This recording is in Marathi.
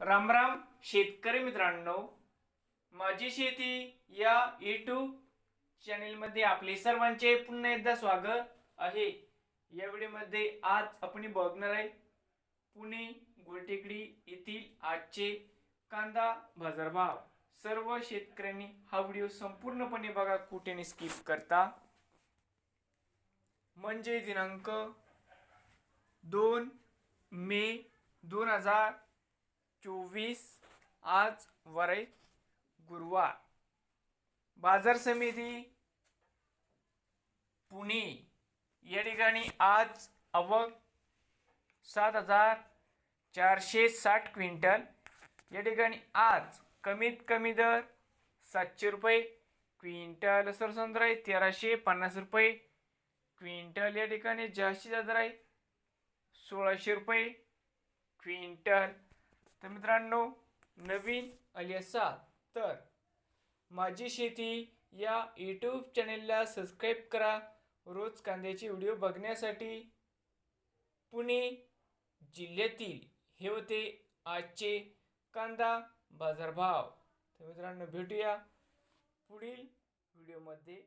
रामराम शेतकरी मित्रांनो. माझी शेती या यूट्यूब चॅनेलमध्ये आपले सर्वांचे पुन्हा एकदा स्वागत आहे. या व्हिडिओमध्ये आज आपण बघणार आहे पुणे गोलटेकडी येथील आजचे कांदा बाजारभाव. सर्व शेतकऱ्यांनी हा व्हिडिओ संपूर्णपणे बघा कुठेने स्किप करता. म्हणजे दिनांक दोन मे दोन हजार चोवीस आज वरई गुरुवार. बाजार समिती पुणे. या ठिकाणी आज आवक सात हजार चारशे साठ क्विंटल. या ठिकाणी आज कमीत कमी दर सातशे रुपये क्विंटल. सरसंद्र आहे तेराशे पन्नास रुपये क्विंटल. या ठिकाणी जास्तीत जास्त आहे सोळाशे रुपये क्विंटल. तर मित्रांनो नवीन आली असाल तर माझी शेती या यूट्यूब चॅनेलला सबस्क्राईब करा. रोज कांद्याचे व्हिडिओ बघण्यासाठी पुणे जिल्ह्यातील हे होते आजचे कांदा बाजारभाव. तर मित्रांनो भेटूया पुढील व्हिडिओमध्ये